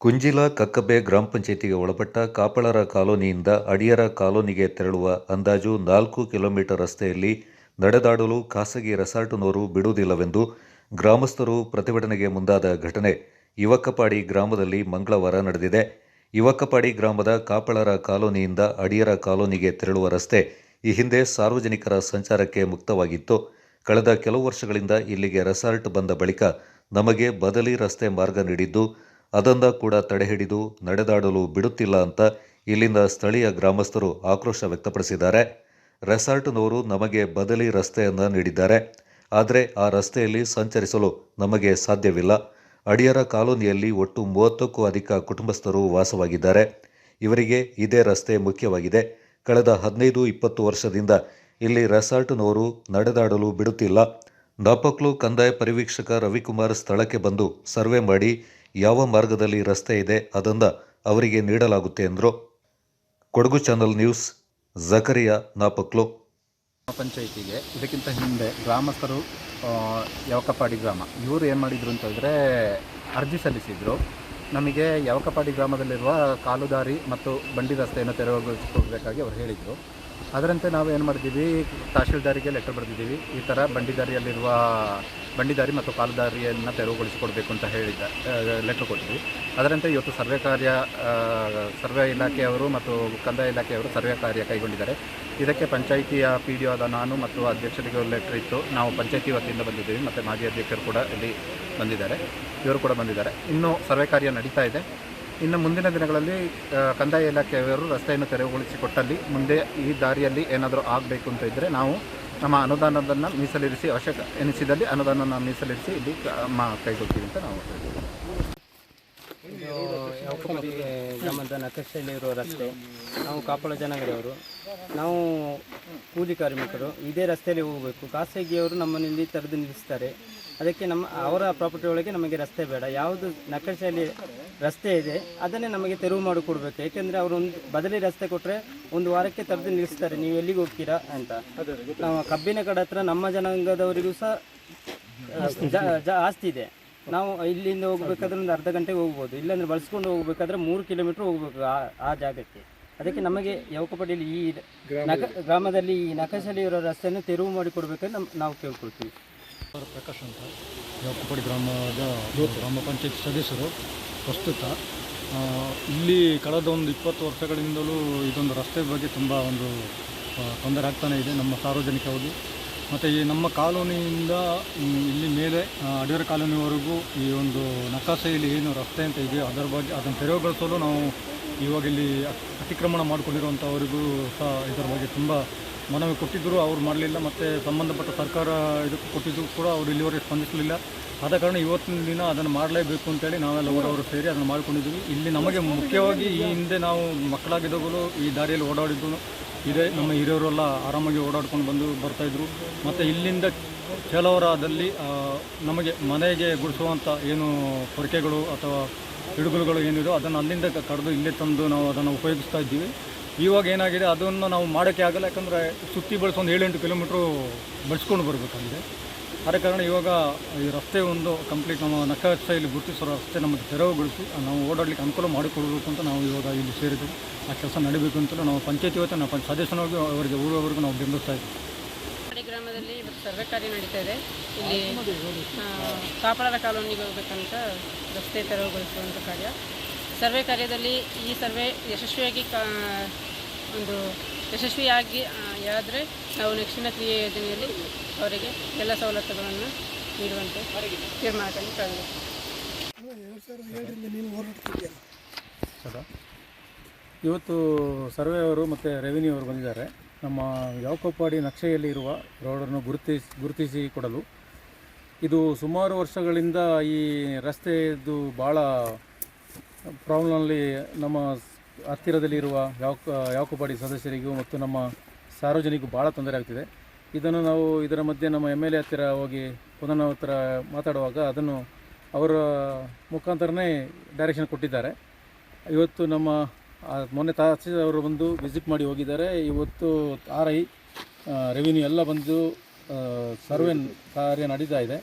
ಕುಂಜಿಲ ಕಕ್ಕಬ್ಬೆ ಗ್ರಾಮ ಪಂಚಾಯಿತಿಗೆ ಒಳಪಟ್ಟ ಕಾಪಳರ ಕಾಲೋನಿಯಿಂದ ಅಡಿಯರ ಕಾಲೋನಿಗೆ ತೆರಳುವ ಅಂದಾಜು ನಾಲ್ಕು ಕಿಲೋಮೀಟರ್ ರಸ್ತೆಯಲ್ಲಿ ನಡೆದಾಡಲು ಖಾಸಗಿ ರೆಸಾರ್ಟ್ನವರು ಬಿಡುವುದಿಲ್ಲವೆಂದು ಗ್ರಾಮಸ್ಥರು ಪ್ರತಿಭಟನೆಗೆ ಮುಂದಾದ ಘಟನೆ ಯುವಕಪಾಡಿ ಗ್ರಾಮದಲ್ಲಿ ಮಂಗಳವಾರ ನಡೆದಿದೆ. ಯುವಕಪಾಡಿ ಗ್ರಾಮದ ಕಾಪಳರ ಕಾಲೋನಿಯಿಂದ ಅಡಿಯರ ಕಾಲೋನಿಗೆ ತೆರಳುವ ರಸ್ತೆ ಈ ಹಿಂದೆ ಸಾರ್ವಜನಿಕರ ಸಂಚಾರಕ್ಕೆ ಮುಕ್ತವಾಗಿತ್ತು. ಕಳೆದ ಕೆಲವು ವರ್ಷಗಳಿಂದ ಇಲ್ಲಿಗೆ ರೆಸಾರ್ಟ್ ಬಂದ ಬಳಿಕ ನಮಗೆ ಬದಲಿ ರಸ್ತೆ ಮಾರ್ಗ ನೀಡಿದ್ದು ಅದನ್ನ ಕೂಡ ತಡೆಹಿಡಿದು ನಡೆದಾಡಲು ಬಿಡುತ್ತಿಲ್ಲ ಅಂತ ಇಲ್ಲಿನ ಸ್ಥಳೀಯ ಗ್ರಾಮಸ್ಥರು ಆಕ್ರೋಶ ವ್ಯಕ್ತಪಡಿಸಿದ್ದಾರೆ. ರೆಸಾರ್ಟ್ನವರು ನಮಗೆ ಬದಲಿ ರಸ್ತೆಯನ್ನು ನೀಡಿದ್ದಾರೆ. ಆದರೆ ಆ ರಸ್ತೆಯಲ್ಲಿ ಸಂಚರಿಸಲು ನಮಗೆ ಸಾಧ್ಯವಿಲ್ಲ. ಅಡಿಯರ ಕಾಲೋನಿಯಲ್ಲಿ ಒಟ್ಟು ಮೂವತ್ತಕ್ಕೂ ಅಧಿಕ ಕುಟುಂಬಸ್ಥರು ವಾಸವಾಗಿದ್ದಾರೆ. ಇವರಿಗೆ ಇದೇ ರಸ್ತೆ ಮುಖ್ಯವಾಗಿದೆ. ಕಳೆದ ಹದಿನೈದು ಇಪ್ಪತ್ತು ವರ್ಷದಿಂದ ಇಲ್ಲಿ ರೆಸಾರ್ಟ್ನವರು ನಡೆದಾಡಲು ಬಿಡುತ್ತಿಲ್ಲ. ನಾಪಕ್ಲು ಕಂದಾಯ ಪರಿವೀಕ್ಷಕ ರವಿಕುಮಾರ್ ಸ್ಥಳಕ್ಕೆ ಬಂದು ಸರ್ವೆ ಮಾಡಿ ಯಾವ ಮಾರ್ಗದಲ್ಲಿ ರಸ್ತೆ ಇದೆ ಅದನ್ನು ಅವರಿಗೆ ನೀಡಲಾಗುತ್ತೆ ಎಂದರು ಕೊಡಗು ಚಾನಲ್ ನ್ಯೂಸ್, ಜಕರಿಯಾ ನಾಪಕ್ಲು. ಪಂಚಾಯಿತಿಗೆ. ಇದಕ್ಕಿಂತ ಹಿಂದೆ ಗ್ರಾಮಸ್ಥರು ಯವಕಪಾಡಿ ಗ್ರಾಮ. ಇವರು ಏನು ಮಾಡಿದರು ಹೇಳಿದ್ರೆ ಅರ್ಜಿ ಸಲ್ಲಿಸಿದರು. ನಮಗೆ ಯವಕಪಾಡಿ ಗ್ರಾಮದಲ್ಲಿರುವ ಕಾಲುದಾರಿ ಮತ್ತು ಬಂಡಿ ರಸ್ತೆಯನ್ನು ತೆರವುಗೊಳಿಸಿಕೊಡ್ಬೇಕಾಗಿ ಅವರು ಹೇಳಿದರು. ಅದರಂತೆ ನಾವು ಏನು ಮಾಡಿದ್ದೀವಿ ತಹಶೀಲ್ದಾರಿಗೆ ಲೆಟರ್ ಬರೆದಿದ್ದೀವಿ. ಈ ಥರ ಬಂಡಿದಾರಿಯಲ್ಲಿರುವ, ಬಂಡಿದಾರಿ ಮತ್ತು ಕಾಲುದಾರಿಯನ್ನು ತೆರವುಗೊಳಿಸಿಕೊಡ್ಬೇಕು ಅಂತ ಹೇಳಿದ್ದ ಲೆಟ್ರ್ ಕೊಟ್ಟಿದ್ವಿ. ಅದರಂತೆ ಇವತ್ತು ಸರ್ವೆ ಕಾರ್ಯ ಸರ್ವೆ ಇಲಾಖೆಯವರು ಮತ್ತು ಕಂದಾಯ ಇಲಾಖೆಯವರು ಸರ್ವೆ ಕಾರ್ಯ ಕೈಗೊಂಡಿದ್ದಾರೆ. ಇದಕ್ಕೆ ಪಂಚಾಯಿತಿಯ ಪಿ ಡಿ ಆದ ನಾನು ಮತ್ತು ಅಧ್ಯಕ್ಷರಿಗೆ ಲೆಟ್ರ್ ಇತ್ತು. ನಾವು ಪಂಚಾಯಿತಿ ವತಿಯಿಂದ ಬಂದಿದ್ದೀವಿ, ಮತ್ತು ಮಾಜಿ ಅಧ್ಯಕ್ಷರು ಕೂಡ ಇಲ್ಲಿ ಬಂದಿದ್ದಾರೆ. ಇವರು ಕೂಡ ಬಂದಿದ್ದಾರೆ. ಇನ್ನೂ ಸರ್ವೆ ಕಾರ್ಯ ನಡೀತಾ ಇದೆ. ಇನ್ನು ಮುಂದಿನ ದಿನಗಳಲ್ಲಿ ಕಂದಾಯ ಇಲಾಖೆಯವರು ರಸ್ತೆಯನ್ನು ತೆರವುಗೊಳಿಸಿಕೊಟ್ಟಲ್ಲಿ, ಮುಂದೆ ಈ ದಾರಿಯಲ್ಲಿ ಏನಾದರೂ ಆಗಬೇಕು ಅಂತ ಇದ್ದರೆ ನಾವು ನಮ್ಮ ಅನುದಾನವನ್ನು ಮೀಸಲಿರಿಸಿ, ಅವಶ್ಯಕ ಎನಿಸಿದಲ್ಲಿ ಅನುದಾನವನ್ನು ಮೀಸಲಿರಿಸಿ ಇಲ್ಲಿ ಕೈಗೊಳ್ತೀವಿ ಅಂತ ನಾವು ಇದು ಯವಕಪಡಿ ಗ್ರಾಮದ ರಸ್ತೆ ನಾವು ಕಾಪಳ ಜನಾಂಗದವರು. ನಾವು ಕೂಲಿ ಕಾರ್ಮಿಕರು. ಇದೇ ರಸ್ತೆಯಲ್ಲಿ ಹೋಗಬೇಕು. ಖಾಸಗಿಯವರು ನಮ್ಮನ್ನಿಲ್ಲಿ ತೆರೆದು ನಿಲ್ಲಿಸ್ತಾರೆ. ಅದಕ್ಕೆ ನಮ್ಮ, ಅವರ ಪ್ರಾಪರ್ಟಿ ಒಳಗೆ ನಮಗೆ ರಸ್ತೆ ಬೇಡ. ಯಾವುದು ನಕಶಲ್ಲಿ ರಸ್ತೆ ಇದೆ, ಅದನ್ನೇ ನಮಗೆ ತೆರವು ಮಾಡಿಕೊಡ್ಬೇಕು ಏಕೆಂದರೆ ಅವರು ಒಂದು ಬದಲಿ ರಸ್ತೆ ಕೊಟ್ಟರೆ ಒಂದು ವಾರಕ್ಕೆ ತೆರೆದು ನಿಲ್ಲಿಸ್ತಾರೆ. ನೀವು ಎಲ್ಲಿಗೆ ಹೋಗ್ತೀರಾ ಅಂತ. ನಾವು ಕಬ್ಬಿನ ಕಡೆ ಹತ್ರ ನಮ್ಮ ಜನಾಂಗದವರಿಗೂ ಸಹ ಆಸ್ತಿ ಇದೆ. ನಾವು ಇಲ್ಲಿಂದ ಹೋಗ್ಬೇಕಾದ್ರೆ ಒಂದು ಅರ್ಧ ಗಂಟೆಗೆ ಹೋಗ್ಬೋದು. ಇಲ್ಲಾಂದ್ರೆ ಬಳಸ್ಕೊಂಡು ಹೋಗ್ಬೇಕಾದ್ರೆ ಮೂರು ಕಿಲೋಮೀಟ್ರ್ ಹೋಗ್ಬೇಕು ಆ ಆ ಜಾಗಕ್ಕೆ. ಅದಕ್ಕೆ ನಮಗೆ ಯವಕಪಡಿಯಲ್ಲಿ ಈ ನಕ ಗ್ರಾಮದಲ್ಲಿ. ಈ ನಕಸಲಿ ಇರೋ ರಸ್ತೆಯನ್ನು ತೆರವು ಮಾಡಿಕೊಡ್ಬೇಕಂತ ನಮ್ಮ ನಾವು ಕೇಳ್ಕೊಳ್ತೀವಿ. ಪ್ರಕಾಶ್ ಅಂತ. ಯಾವಕಪಡಿ ಗ್ರಾಮದ ಗ್ರಾಮ ಪಂಚಾಯತ್ ಸದಸ್ಯರು ಪ್ರಸ್ತುತ ಇಲ್ಲಿ ಕಳೆದ ಒಂದು ಇಪ್ಪತ್ತು ವರ್ಷಗಳಿಂದಲೂ ಇದೊಂದು ರಸ್ತೆ ಬಗ್ಗೆ ತುಂಬ ಒಂದು ತೊಂದರೆ ಆಗ್ತಾನೆ ಇದೆ ನಮ್ಮ ಸಾರ್ವಜನಿಕವಾಗಿ ಮತ್ತು ಈ ನಮ್ಮ ಕಾಲೋನಿಯಿಂದ ಇಲ್ಲಿ ಮೇಲೆ ಅಡಿಯರ ಕಾಲೋನಿವರೆಗೂ ಈ ಒಂದು ನಕಾಸೆಯಲ್ಲಿ ಏನು ರಸ್ತೆ ಅಂತ ಇದೆಯೋ, ಅದರ ಬಗ್ಗೆ, ಅದನ್ನು ತೆರವುಗೊಳಿಸಲು ನಾವು ಇವಾಗ ಇಲ್ಲಿ ಅತಿಕ್ರಮಣ ಮಾಡಿಕೊಂಡಿರುವಂಥವರಿಗೂ ಸಹ ಇದರ ಬಗ್ಗೆ ತುಂಬ ಮನವಿ ಕೊಟ್ಟಿದ್ದರು. ಅವ್ರು ಮಾಡಲಿಲ್ಲ ಮತ್ತು ಸಂಬಂಧಪಟ್ಟ ಸರ್ಕಾರ ಇದಕ್ಕೆ ಕೊಟ್ಟಿದ್ದು ಕೂಡ ಅವರು ಇಲ್ಲಿವರೆಗೆ ಸ್ಪಂದಿಸಲಿಲ್ಲ. ಆದ ಕಾರಣ ಇವತ್ತಿನ ದಿನ ಅದನ್ನು ಮಾಡಲೇಬೇಕು ಅಂತೇಳಿ ನಾವೆಲ್ಲ ಅವರವರು ಸೇರಿ ಅದನ್ನು ಮಾಡ್ಕೊಂಡಿದ್ದೀವಿ. ಇಲ್ಲಿ ನಮಗೆ ಮುಖ್ಯವಾಗಿ ಈ ಹಿಂದೆ ನಾವು ಮಕ್ಕಳಾಗಿದ್ದಾಗಲೂ ಈ ದಾರಿಯಲ್ಲಿ ಓಡಾಡಿದ್ದು ಇದೇ ನಮ್ಮ ಹಿರಿಯವರೆಲ್ಲ ಆರಾಮಾಗಿ ಓಡಾಡ್ಕೊಂಡು ಬಂದು ಬರ್ತಾಯಿದ್ರು ಮತ್ತು ಇಲ್ಲಿಂದ ಕೆಲವರಾದಲ್ಲಿ ನಮಗೆ ಮನೆಗೆ ಗುಡಿಸುವಂಥ ಏನು ಕೊರಕೆಗಳು ಅಥವಾ ಹಿಡುಗುಲುಗಳು ಏನಿದೋ ಅದನ್ನು ಅಲ್ಲಿಂದ ಕಡಿದು ಇಲ್ಲೇ ತಂದು ನಾವು ಅದನ್ನು ಉಪಯೋಗಿಸ್ತಾ ಇದ್ದೀವಿ. ಇವಾಗ ಏನಾಗಿದೆ, ಅದನ್ನು ನಾವು ಮಾಡೋಕ್ಕೆ ಆಗಲ್ಲ, ಯಾಕಂದರೆ ಸುತ್ತಿ ಬಳಸಿ ಒಂದು ಏಳೆಂಟು ಕಿಲೋಮೀಟ್ರು ಬಳಸ್ಕೊಂಡು ಬರಬೇಕಾಗಿದೆ. ಆದ ಕಾರಣ ಇವಾಗ ಈ ರಸ್ತೆ ಒಂದು ಕಂಪ್ಲೀಟ್ ನಮ್ಮ ನಕಾಶೆಯಲ್ಲಿ ಗುರುತಿಸಿರೋ ರಸ್ತೆ ನಮಗೆ ತೆರವುಗೊಳಿಸಿ ನಾವು ಓಡಾಡಲಿಕ್ಕೆ ಅನುಕೂಲ ಮಾಡಿಕೊಡಬೇಕು ಅಂತ ನಾವು ಇವಾಗ ಇಲ್ಲಿ ಸೇರಿದ್ವಿ ಆ ಕೆಲಸ ನಡೀಬೇಕು ಅಂತಲೂ ನಾವು ಪಂಚಾಯತಿ ಇವತ್ತು ನಾವು ಸದಸ್ಯನಾಗಿ ಅವರಿಗೆ ಊರವರೆಗೂ ನಾವು ಬೆಂಬಲಿಸ್ತಾ ಇದ್ದೀವಿ. ಗ್ರಾಮದಲ್ಲಿ ಇವತ್ತು ಸರ್ವೆ ಕಾರ್ಯ ನಡೀತಾ ಇದೆ. ಇಲ್ಲಿ ಕಾಪಾಡದ ಕಾಲೋನಿಗೆ ಹೋಗ್ಬೇಕಂತ ರಸ್ತೆ ತೆರವುಗೊಳಿಸುವಂಥ ಕಾರ್ಯ. ಸರ್ವೆ ಕಾರ್ಯದಲ್ಲಿ ಈ ಸರ್ವೆ ಯಶಸ್ವಿಯಾಗಿ ಒಂದು ಯಶಸ್ವಿಯಾಗಿ ಆದರೆ ನಾವು ನೆಕ್ಸ್ಟಿನ ಕ್ರಿಯೆ ಯೋಜನೆಯಲ್ಲಿ ಅವರಿಗೆ ಎಲ್ಲ ಸವಲತ್ತುಗಳನ್ನು ನೀಡುವಂತೆ ತೀರ್ಮಾನದಲ್ಲಿ ಕಳೆದ ಇವತ್ತು ಸರ್ವೆ ಅವರು ಮತ್ತು ರೆವಿನ್ಯೂ ಅವರು ಬಂದಿದ್ದಾರೆ. ನಮ್ಮ ಯಾವಕೊಪ್ಪಾಡಿ ನಕ್ಷೆಯಲ್ಲಿರುವ ರೋಡನ್ನು ಗುರುತಿಸಿ ಗುರುತಿಸಿ ಕೊಡಲು. ಇದು ಸುಮಾರು ವರ್ಷಗಳಿಂದ ಈ ರಸ್ತೆಯದ್ದು ಭಾಳ ಪ್ರಾಬ್ಲಮ್ನಲ್ಲಿ ನಮ್ಮ ಹತ್ತಿರದಲ್ಲಿರುವ ಯಾವ ಯಾವಕೊಪ್ಪಾಡಿ ಸದಸ್ಯರಿಗೂ ಮತ್ತು ನಮ್ಮ ಸಾರ್ವಜನಿಕರಿಗೂ ಭಾಳ ತೊಂದರೆ ಆಗ್ತಿದೆ. ಇದನ್ನು ನಾವು ಇದರ ಮಧ್ಯೆ ನಮ್ಮ ಎಂ ಎಲ್ ಎ ಹತ್ತಿರ ಹೋಗಿ ಪುನಃ ಮಾತಾಡುವಾಗ ಅದನ್ನು ಅವರ ಮುಖಾಂತರನೇ ಡೈರೆಕ್ಷನ್ ಕೊಟ್ಟಿದ್ದಾರೆ. ಇವತ್ತು ನಮ್ಮ ಮೊನ್ನೆ ಅವರು ಬಂದು ವಿಸಿಟ್ ಮಾಡಿ ಹೋಗಿದ್ದಾರೆ. ಇವತ್ತು ಆರ್ ಐ ರೆವಿನ್ಯೂ ಎಲ್ಲ ಬಂದು ಸರ್ವೆ ಕಾರ್ಯ ನಡೀತಾ ಇದೆ.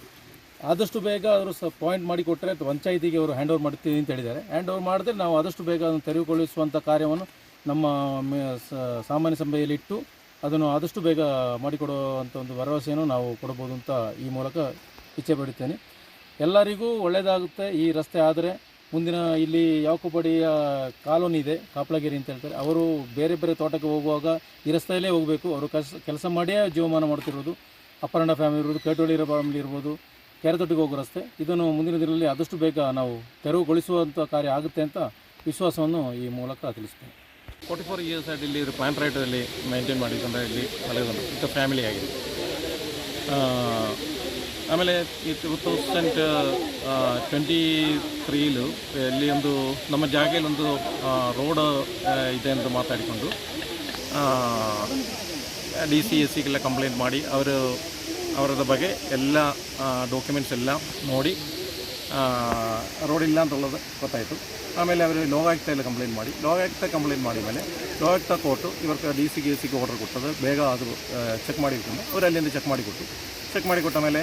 ಆದಷ್ಟು ಬೇಗ ಅವರು ಸ ಪಾಯಿಂಟ್ ಮಾಡಿಕೊಟ್ಟರೆ ಪಂಚಾಯಿತಿಗೆ ಅವರು ಹ್ಯಾಂಡ್ ಓವರ್ ಮಾಡ್ತೀವಿ ಅಂತ ಹೇಳಿದ್ದಾರೆ. ಹ್ಯಾಂಡ್ ಓವರ್ ಮಾಡಿದ್ರೆ ನಾವು ಆದಷ್ಟು ಬೇಗ ಅದನ್ನು ತೆರವುಗೊಳಿಸುವಂಥ ಕಾರ್ಯವನ್ನು ನಮ್ಮ ಸಾಮಾನ್ಯ ಸಭೆಯಲ್ಲಿ ಇಟ್ಟು ಅದನ್ನು ಆದಷ್ಟು ಬೇಗ ಮಾಡಿಕೊಡುವಂಥ ಒಂದು ಭರವಸೆಯನ್ನು ನಾವು ಕೊಡಬಹುದು ಅಂತ ಈ ಮೂಲಕ ಇಚ್ಛೆ ಪಡುತ್ತೇನೆ. ಎಲ್ಲರಿಗೂ ಒಳ್ಳೆಯದಾಗುತ್ತೆ ಈ ರಸ್ತೆ ಆದರೆ ಮುಂದಿನ ಇಲ್ಲಿ ಯಾವಕುಪಡಿಯ ಕಾಲೋನಿ ಇದೆ, ಕಾಪ್ಲಗಿರಿ ಅಂತ ಹೇಳ್ತಾರೆ. ಅವರು ಬೇರೆ ಬೇರೆ ತೋಟಕ್ಕೆ ಹೋಗುವಾಗ ಈ ರಸ್ತೆಯಲ್ಲೇ ಹೋಗಬೇಕು. ಅವರು ಕಸ, ಕೆಲಸ ಮಾಡಿಯೇ ಜೀವಮಾನ ಮಾಡ್ತಿರೋದು. ಅಪ್ಪರಂಡ ಫ್ಯಾಮಿಲಿ ಇರ್ಬೋದು ಕೇಟೋಳಿ ಫ್ಯಾಮಿಲಿ ಇರ್ಬೋದು, ಕೆರೆತೊಟ್ಟಿಗೆ ಹೋಗೋ ರಸ್ತೆ. ಇದನ್ನು ಮುಂದಿನ ದಿನದಲ್ಲಿ ಆದಷ್ಟು ಬೇಗ ನಾವು ತೆರವುಗೊಳಿಸುವಂಥ ಕಾರ್ಯ ಆಗುತ್ತೆ ಅಂತ ವಿಶ್ವಾಸವನ್ನು ಈ ಮೂಲಕ ತಿಳಿಸ್ತೇನೆ. ಫೋರ್ಟಿ ಫೋರ್ ಇಯರ್ಸ್ ಆಗಿ ಇಲ್ಲಿ ಪ್ಲಾಂಟ್ ರೈಟಲ್ಲಿ ಮೇಂಟೈನ್ ಮಾಡಿಕೊಂಡ್ರೆ ಇಲ್ಲಿ ಈಗ ಫ್ಯಾಮಿಲಿ ಆಗಿದೆ. ಆಮೇಲೆ ಈ ಟೂ ತೌಸಂಡ್ ಟ್ವೆಂಟಿ ತ್ರೀಲು ಇಲ್ಲಿ ಒಂದು ನಮ್ಮ ಜಾಗೆಯಲ್ಲಿ ಒಂದು ರೋಡ್ ಇದೆ ಅಂತ ಮಾತಾಡಿಕೊಂಡು ಡಿ ಸಿ ಎಸ್ ಸಿಗೆಲ್ಲ ಕಂಪ್ಲೇಂಟ್ ಮಾಡಿ ಅವರು, ಅವರದ ಬಗ್ಗೆ ಎಲ್ಲ ಡಾಕ್ಯುಮೆಂಟ್ಸ್ ಎಲ್ಲ ನೋಡಿ ಇಲ್ಲ ಅಂತುള്ളത് ಗೊತ್ತಾಯಿತು. ಆಮೇಲೆ ಅವರು ಲೋಕಾಯುಕ್ತ ಕಂಪ್ಲೇಂಟ್ ಮಾಡಿ. ಲೋಕಾಯುಕ್ತ ಕಂಪ್ಲೇಂಟ್ ಮಾಡಿದ ಮೇಲೆ ಲೋಕಾಯುಕ್ತ ಕೊಟ್ಟು ಇವർക്ക് ಡಿ ಸಿ ಎಸ್ ಸಿಗೆ ಆರ್ಡರ್ ಕೊಟ್ಟದು ಬೇಗ ಅದು ಚೆಕ್ ಮಾಡಿ ಕೊಟ್ಟು ಅವರು ಅಲ್ಲಿಂದ ಚೆಕ್ ಮಾಡಿ ಕೊಟ್ಟು ചെക്ക് ചെക്മാടി കുട്ടമേലെ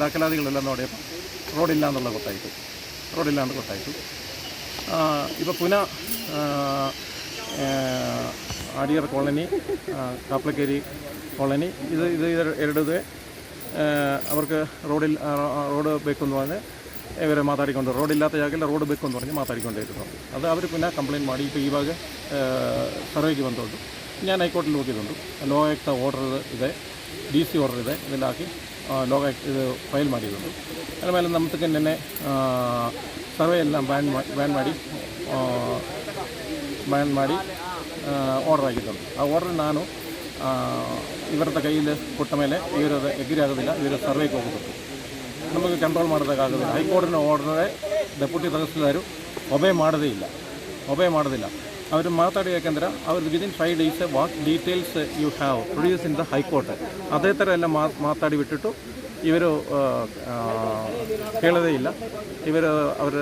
ദാഖലാതികളില്ലെന്ന് ನೋಡಿಯപ്പോൾ റോഡില്ല എന്നുള്ള കൊട്ടായിട്ട് ರೋಡಿಲ್ಲ കൊട്ടായിട്ട് ഇപ്പോൾ പുന ആടിയർ കോളനി ಕಾಪ್ಲಕೇರಿ കോളനി ഇത് ഇത് ಎರಡದೇ അവർക്ക് റോഡിൽ റോഡ് വെക്കുമെന്ന് പറഞ്ഞ് ഇവരെ മാതാടിക്കൊണ്ട് റോഡില്ലാത്ത ജാഗ്രത റോഡ് വെക്കുമെന്ന് പറഞ്ഞ് മാതാടിക്കൊണ്ടിരുന്നു അത് അവർ പിന്നെ കംപ്ലയിന്റ് മാടി ഇപ്പോൾ ഈ ഭാഗം സർവേക്ക് ಬಂದോണ്ട് ഞാൻ ഹൈക്കോർട്ടിൽ നോക്കിയിട്ടുണ്ട് ലോകായുക്ത ഓർഡർ ഇതേ ಡಿ ಸಿ ಆರ್ಡರ್ ಇದೆ ಇದೆಲ್ಲ ಹಾಕಿ ಲೋಕಾಯುಕ್ತ ಇದು ಫೈಲ್ ಮಾಡಿದ್ದುಂಟು ಆಮೇಲೆ ನಮ್ಮದಕ್ಕೆ ನಿನ್ನೆ ಸರ್ವೆ ಎಲ್ಲ ಬ್ಯಾನ್ ಮಾಡಿ ಬ್ಯಾನ್ ಮಾಡಿ ಬ್ಯಾನ್ ಮಾಡಿ ಆರ್ಡರ್ ಆಗಿದ್ದನು ಆ ಆರ್ಡರ್ ನಾನು ಆ, ಇವರದ ಕೈಯಲ್ಲಿ ಕೊಟ್ಟ ಮೇಲೆ ಇವರದ ಎಗ್ರಿ ಆಗೋದಿಲ್ಲ ಇವರ ಸರ್ವೆಗೆ ಹೋಗಬೇಕು ನಮಗೆ ಕಂಟ್ರೋಲ್ ಮಾಡೋದಕ್ಕಾಗೋದಿಲ್ಲ ಹೈಕೋರ್ಟಿನ ಆರ್ಡರ್ ಡೆಪ್ಯೂಟಿ ತಹಸೀಲ್ದಾರು ಒಬೇ ಮಾಡೋದೇ ಇಲ್ಲ ಒಬೇ ಮಾಡೋದಿಲ್ಲ ಅವರು ಮಾತಾಡಿ ಯಾಕೆಂದ್ರೆ ಅವ್ರದ್ದು within five days what details you have produce in the high court ಅದೇ ಥರ ಎಲ್ಲ ಮಾತು ಮಾತಾಡಿ ಬಿಟ್ಟಿಟ್ಟು ಇವರು ಕೇಳೋದೇ ಇಲ್ಲ. ಇವರು, ಅವರ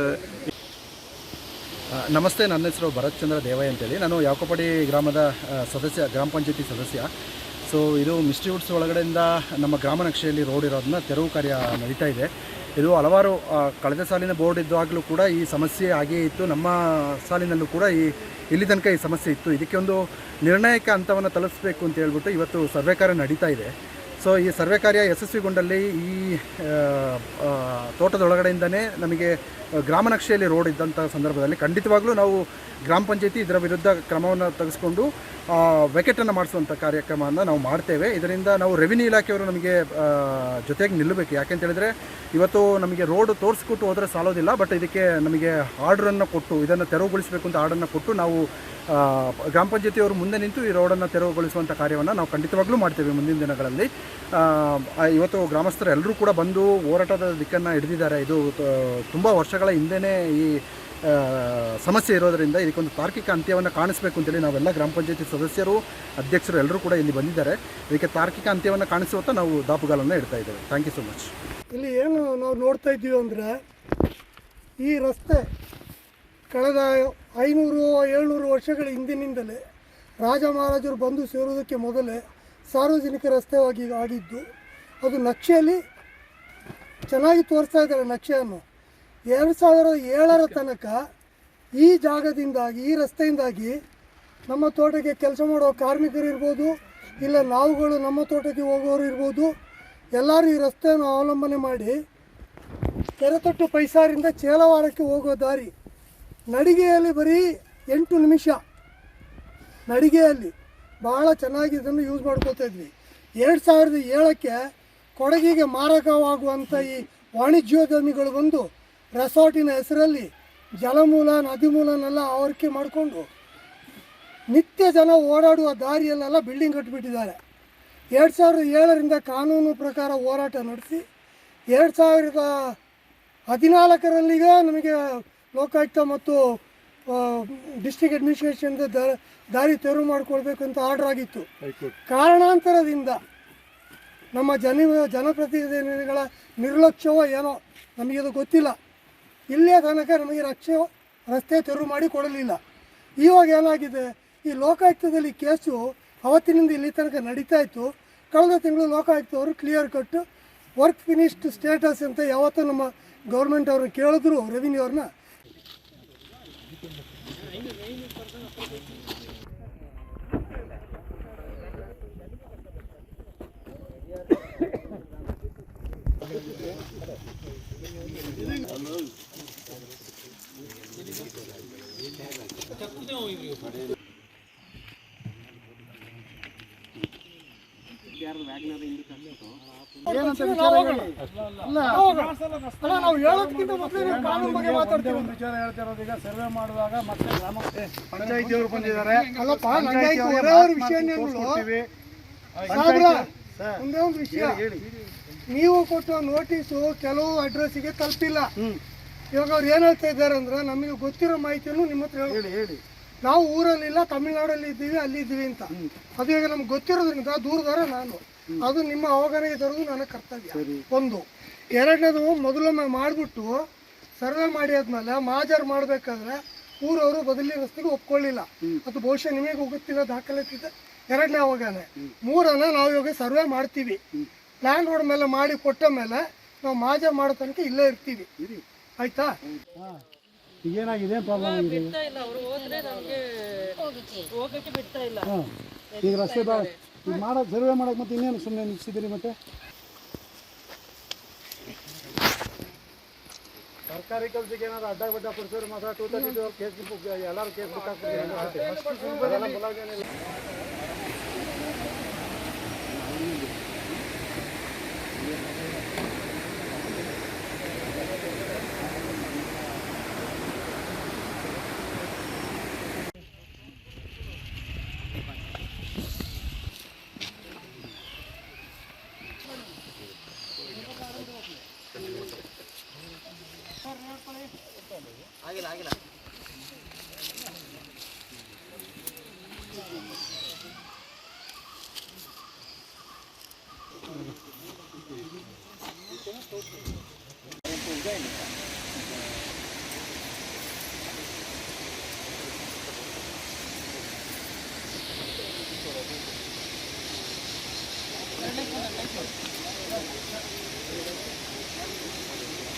ನಮಸ್ತೆ, ನನ್ನ ಹೆಸರು ಭರತ್ ಚಂದ್ರ ದೇವಯ್ಯ ಅಂತೇಳಿ. ನಾನು ಯಾಕೋಪಡಿ ಗ್ರಾಮದ ಸದಸ್ಯ, ಗ್ರಾಮ ಪಂಚಾಯತಿ ಸದಸ್ಯ. ಸೊ ಇದು ಮಿಸ್ಟ್ರಿ ವುಡ್ಸ್ ಒಳಗಡೆಯಿಂದ ನಮ್ಮ ಗ್ರಾಮ ನಕ್ಷೆಯಲ್ಲಿ ರೋಡ್ ಇರೋದನ್ನ ತೆರವು ಕಾರ್ಯ ನಡೀತಾ ಇದೆ. ಇದು ಹಲವಾರು ಕಳೆದ ಸಾಲಿನ ಬೋರ್ಡ್ ಇದ್ದಾಗಲೂ ಕೂಡ ಈ ಸಮಸ್ಯೆ ಹಾಗೇ ಇತ್ತು. ನಮ್ಮ ಸಾಲಿನಲ್ಲೂ ಕೂಡ ಈ, ಇಲ್ಲಿ ತನಕ ಈ ಸಮಸ್ಯೆ ಇತ್ತು. ಇದಕ್ಕೆ ಒಂದು ನಿರ್ಣಾಯಕ ಹಂತವನ್ನು ತಲುಪಿಸಬೇಕು ಅಂತ ಹೇಳ್ಬಿಟ್ಟು ಇವತ್ತು ಸರ್ವೆ ಕಾರ್ಯ ನಡೀತಾ ಇದೆ. ಸೊ ಈ ಸರ್ವೆ ಕಾರ್ಯ ಯಶಸ್ವಿಗೊಂಡಲ್ಲಿ ಈ ತೋಟದೊಳಗಡೆಯಿಂದನೇ ನಮಗೆ ಗ್ರಾಮ ನಕ್ಷೆಯಲ್ಲಿ ರೋಡ್ ಇದ್ದಂಥ ಸಂದರ್ಭದಲ್ಲಿ ಖಂಡಿತವಾಗ್ಲೂ ನಾವು ಗ್ರಾಮ ಪಂಚಾಯತಿ ಇದರ ವಿರುದ್ಧ ಕ್ರಮವನ್ನು ತೆಗೆಸ್ಕೊಂಡು ವೆಕೆಟನ್ನು ಮಾಡಿಸುವಂಥ ಕಾರ್ಯಕ್ರಮವನ್ನು ನಾವು ಮಾಡ್ತೇವೆ. ಇದರಿಂದ ನಾವು ರೆವಿನ್ಯೂ ಇಲಾಖೆಯವರು ನಮಗೆ ಜೊತೆಗೆ ನಿಲ್ಲಬೇಕು. ಯಾಕೆಂತ ಹೇಳಿದ್ರೆ ಇವತ್ತು ನಮಗೆ ರೋಡ್ ತೋರಿಸ್ಕೊಟ್ಟು ಹೋದರೆ ಸಾಲೋದಿಲ್ಲ ಬಟ್ ಇದಕ್ಕೆ ನಮಗೆ ಆರ್ಡ್ರನ್ನು ಕೊಟ್ಟು, ಇದನ್ನು ತೆರವುಗೊಳಿಸಬೇಕು ಅಂತ ಆರ್ಡರನ್ನು ಕೊಟ್ಟು ನಾವು ಗ್ರಾಮ ಪಂಚಾಯತಿಯವರು ಮುಂದೆ ನಿಂತು ಈ ರೋಡನ್ನು ತೆರವುಗೊಳಿಸುವಂಥ ಕಾರ್ಯವನ್ನು ನಾವು ಖಂಡಿತವಾಗ್ಲೂ ಮಾಡ್ತೇವೆ ಮುಂದಿನ ದಿನಗಳಲ್ಲಿ. ಇವತ್ತು ಗ್ರಾಮಸ್ಥರು ಎಲ್ಲರೂ ಕೂಡ ಬಂದು ಹೋರಾಟದ ದಿಕ್ಕನ್ನು ಹಿಡಿದಿದ್ದಾರೆ. ಇದು ತುಂಬ ವರ್ಷಗಳ ಹಿಂದೆಯೇ ಈ ಸಮಸ್ಯೆ ಇರೋದರಿಂದ ಇದಕ್ಕೊಂದು ತಾರ್ಕಿಕ ಅಂತ್ಯವನ್ನು ಕಾಣಿಸಬೇಕು ಅಂತೇಳಿ ನಾವೆಲ್ಲ ಗ್ರಾಮ ಪಂಚಾಯತಿ ಸದಸ್ಯರು, ಅಧ್ಯಕ್ಷರು ಎಲ್ಲರೂ ಕೂಡ ಇಲ್ಲಿ ಬಂದಿದ್ದಾರೆ. ಇದಕ್ಕೆ ತಾರ್ಕಿಕ ಅಂತ್ಯವನ್ನು ಕಾಣಿಸುವಂಥ ನಾವು ದಾಪುಗಾಲನ್ನು ಇಡ್ತಾ ಇದ್ದೇವೆ. ಥ್ಯಾಂಕ್ ಯು ಸೊ ಮಚ್ ಇಲ್ಲಿ ಏನು ನಾವು ನೋಡ್ತಾ ಇದ್ದೀವಿ ಅಂದರೆ ಈ ರಸ್ತೆ ಕಳೆದ ಐನೂರು, ಏಳ್ನೂರು ವರ್ಷಗಳ ಹಿಂದಿನಿಂದಲೇ ರಾಜ ಮಹಾರಾಜರು ಬಂದು ಸೇರುವುದಕ್ಕೆ ಮೊದಲೇ ಸಾರ್ವಜನಿಕ ರಸ್ತೆವಾಗಿ ಆಗಿದ್ದು, ಅದು ನಕ್ಷೆಯಲ್ಲಿ ಚೆನ್ನಾಗಿ ತೋರಿಸ್ತಾ ಇದ್ದಾರೆ ನಕ್ಷೆಯನ್ನು. ಎರಡು ಸಾವಿರದ ಏಳರ ತನಕ ಈ ಜಾಗದಿಂದಾಗಿ, ಈ ರಸ್ತೆಯಿಂದಾಗಿ ನಮ್ಮ ತೋಟಕ್ಕೆ ಕೆಲಸ ಮಾಡುವ ಕಾರ್ಮಿಕರು ಇರ್ಬೋದು, ಇಲ್ಲ ನಾವುಗಳು ನಮ್ಮ ತೋಟಕ್ಕೆ ಹೋಗೋರು ಇರ್ಬೋದು, ಎಲ್ಲರೂ ಈ ರಸ್ತೆಯನ್ನು ಅವಲಂಬನೆ ಮಾಡಿ ಕೆರೆತೊಟ್ಟು ಪೈಸಾರಿಂದ ಚೇಲವಾಡಕ್ಕೆ ಹೋಗೋ ದಾರಿ ನಡಿಗೆಯಲ್ಲಿ ಬರೀ ಎಂಟು ನಿಮಿಷ. ನಡಿಗೆಯಲ್ಲಿ ಭಾಳ ಚೆನ್ನಾಗಿ ಇದನ್ನು ಯೂಸ್ ಮಾಡ್ಕೋತಾ ಇದ್ವಿ. ಎರಡು ಸಾವಿರದ ಏಳಕ್ಕೆ ಕೊಡಗಿಗೆ ಮಾರಕವಾಗುವಂಥ ಈ ವಾಣಿಜ್ಯೋದ್ಯಮಿಗಳು ಬಂದು ರೆಸಾರ್ಟಿನ ಹೆಸರಲ್ಲಿ ಜಲಮೂಲ ನದಿ ಮೂಲನೆಲ್ಲ ಆವರಿಕೆ ಮಾಡಿಕೊಂಡು ನಿತ್ಯ ಜನ ಓಡಾಡುವ ದಾರಿಯಲ್ಲೆಲ್ಲ ಬಿಲ್ಡಿಂಗ್ ಕಟ್ಟಿಬಿಟ್ಟಿದ್ದಾರೆ ಎರಡು ಸಾವಿರದ ಏಳರಿಂದ ಕಾನೂನು ಪ್ರಕಾರ ಹೋರಾಟ ನಡೆಸಿ, ಎರಡು ಸಾವಿರದ ಹದಿನಾಲ್ಕರಲ್ಲಿಗೆ ನಮಗೆ ಲೋಕಾಯುಕ್ತ ಮತ್ತು ಡಿಸ್ಟ್ರಿಕ್ಟ್ ಅಡ್ಮಿನಿಸ್ಟ್ರೇಷನ್ ದಾರಿ ತೆರವು ಮಾಡಿಕೊಳ್ಬೇಕಂತ ಆರ್ಡರ್ ಆಗಿತ್ತು. ಕಾರಣಾಂತರದಿಂದ ನಮ್ಮ ಜನ ಜನಪ್ರತಿನಿಧಿಗಳ ನಿರ್ಲಕ್ಷ್ಯವೋ ಏನೋ ನಮಗೆ ಅದು ಗೊತ್ತಿಲ್ಲ. ಇಲ್ಲೇ ತನಕ ನಮಗೆ ರಕ್ಷೆ ರಸ್ತೆ ತೆರವು ಮಾಡಿ ಕೊಡಲಿಲ್ಲ. ಇವಾಗ ಏನಾಗಿದೆ ಈ ಲೋಕಾಯುಕ್ತದಲ್ಲಿ ಕೇಸು ಅವತ್ತಿನಿಂದ ಇಲ್ಲಿ ತನಕ ನಡೀತಾ ಇತ್ತು. ಕಳೆದ ತಿಂಗಳು ಲೋಕಾಯುಕ್ತವರು clear cut work finished status ಅಂತ ಯಾವತ್ತೂ ನಮ್ಮ ಗೌರ್ಮೆಂಟ್ ಅವ್ರನ್ನ ಕೇಳಿದ್ರು ರೆವಿನ್ಯೂ ಅವ್ರನ್ನ. Takut ne oynuyor? ಅಲ್ಲ ನಾವು ಹೇಳೋದಕ್ಕಿಂತ ಮೊದಲೇ ನೀವು ಕಾನೂನು ಬಗ್ಗೆ ಮಾತಾಡ್ತೀವಿ. ವಿಚಾರ ಹೇಳ್ತಿರೋದು ಈಗ ಸರ್ವೆ ಮಾಡುವಾಗ ಮತ್ತೆ ಗ್ರಾಮ ಪಂಚಾಯಿತಿಯವರು ಬಂದಿದ್ದಾರೆ. ಅಲ್ಲಪ್ಪ ಅವ್ರ ವಿಷಯ ಸಾಬ್ರ ಒಂದೇ ಒಂದು ವಿಷಯ. ನೀವು ಕೊಟ್ಟ ನೋಟಿಸು ಕೆಲವು ಅಡ್ರೆಸ್ಸಿಗೆ ತಲುಪಿಲ್ಲ ಇವಾಗ ಅವ್ರು ಏನು ಹೇಳ್ತಾ ಇದ್ದಾರೆ ಅಂದ್ರೆ ನಮಗೆ ಗೊತ್ತಿರೋ ಮಾಹಿತಿಯನ್ನು ನಿಮ್ಮ ಹತ್ರ ಹೇಳಿ ಹೇಳಿ. ನಾವು ಊರಲ್ಲಿಲ್ಲ ತಮಿಳ್ನಾಡಲ್ಲಿ ಇದ್ದೀವಿ ಅಲ್ಲಿ ಇದ್ದೀವಿ ಅಂತ. ಅದು ಈಗ ನಮ್ಗೆ ಗೊತ್ತಿರೋದ್ರಿಂದ ದೂರದಾರ ನಾನು. ಅದು ನಿಮ್ಮ ಅವಗಣನೆಗೆ ತರೋದು ನನ್ನ ಕರ್ತವ್ಯ. ಒಂದು. ಎರಡನೇದು ಮೊದಲೊಮ್ಮೆ ಮಾಡಿಬಿಟ್ಟು ಸರ್ವೆ ಮಾಡಿ ಆದ್ಮೇಲೆ ಮಾಜರ್ ಮಾಡಬೇಕಾದ್ರೆ ಊರವರು ಬದಲಿ ರಸ್ತೆಗೆ ಒಪ್ಕೊಳ್ಳಿಲ್ಲ. ಅದು ಬಹುಶಃ ನಿಮಗೆ ಗೊತ್ತಿರೋ ದಾಖಲೆ ಇದೆ ಎರಡನೇ ಅವಗಾನೆ ಮೂರನ್ನ ನಾವು ಇವಾಗ ಸರ್ವೆ ಮಾಡ್ತೀವಿ. ಪ್ಲಾನ್ ರೋಡ್ ಮೇಲೆ ಮಾಡಿ ಕೊಟ್ಟ ಮೇಲೆ ನಾವು ಮಾಜರ್ ಮಾಡೋ ತನಕ ಇಲ್ಲೇ ಇರ್ತೀವಿ. ಆಯ್ತಾ? ಏನಾಗಿದೆ ಪ್ರಾಬ್ಲಮ್ ಆಗಿದೆ ಬಿಡ್ತಾ ಇಲ್ಲ ಅವರು ಹೋದ್ರೆ ನಮಗೆ ಹೋಗಕ್ಕೆ. ಬಿಡ್ತಾ ಇಲ್ಲ. ಹಾಂ ಈಗ ರಸ್ತೆ ಬಾ. ಈಗ ಮಾಡೋದು ಸರ್ವೆ ಮಾಡೋಕೆ ಮತ್ತೆ ಇನ್ನೇನು ಸುಮ್ಮನೆ ನಿಲ್ಸಿದ್ದೀರಿ ಮತ್ತೆ? ಸರ್ಕಾರಿ ಕೆಲಸಕ್ಕೆ ಏನಾದ್ರು ಅಡ್ಡ ಬಡ್ಡ ಪಡಿಸೋರು ಮಾತ್ರ ಟೂ ತರ್ಟಿ ಕೇಸ್ ಎಲ್ಲರೂ ಕೇಸ್ ಬುಕ್ ಹಾಕ್ಬಿಟ್ಟಿದ್ದಾರೆ Evangélica.